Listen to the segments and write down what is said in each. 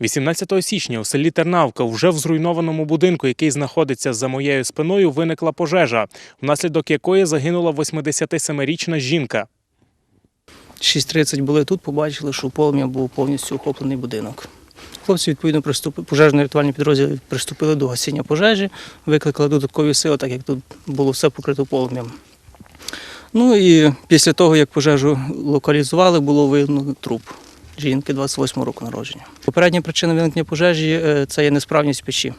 18 січня у селі Тернавка, вже в зруйнованому будинку, який знаходиться за моєю спиною, виникла пожежа, внаслідок якої загинула 87-річна жінка. 6.30 були тут, побачили, що полум'я був повністю охоплений будинок. Хлопці, відповідно, пожежно-рятувальні підрозділи приступили до гасіння пожежі, викликали додаткові сили, так як тут було все покрито полум'ям. Ну і після того, як пожежу локалізували, було виявлено труп жінки 28 року народження. Попередня причина виникнення пожежі е, це є несправність печі.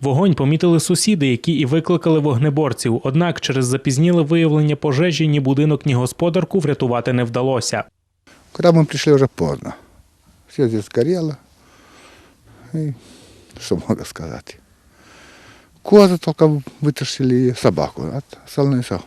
Вогонь помітили сусіди, які і викликали вогнеборців. Однак через запізніле виявлення пожежі ні будинок, ні господарку врятувати не вдалося. Когда мы пришли, уже поздно. Все здесь горело. И что много сказать. Козы только вытащили и собаку. А остальное все.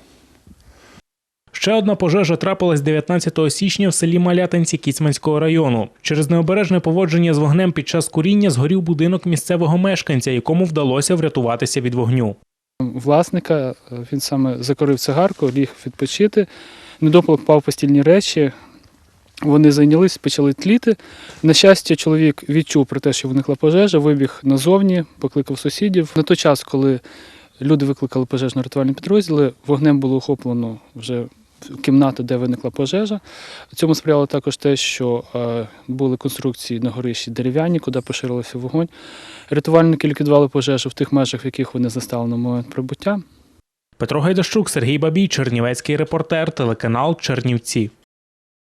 Ще одна пожежа трапилась 19 січня в селі Малятинці Кіцманського району. Через необережне поводження з вогнем під час куріння згорів будинок місцевого мешканця, якому вдалося врятуватися від вогню. власника. е, Він саме закорив цигарку, ліг відпочити. Недопалок впав постільні речі. Вони зайнялись, почали тліти. На щастя, чоловік відчув про те, що виникла пожежа, вибіг назовні, покликав сусідів. На той час, коли люди викликали пожежно-рятувальні підрозділи, вогнем було охоплено вже кімнату, де виникла пожежа. Цьому сприяло також те, що е, були конструкції на горищі дерев'яні, куди поширився вогонь. Рятувальники ліквідували пожежу в тих межах, в яких вони застали на момент прибуття. Петро Гайдащук, Сергій Бабій, Чернівецький репортер, телеканал Чернівці.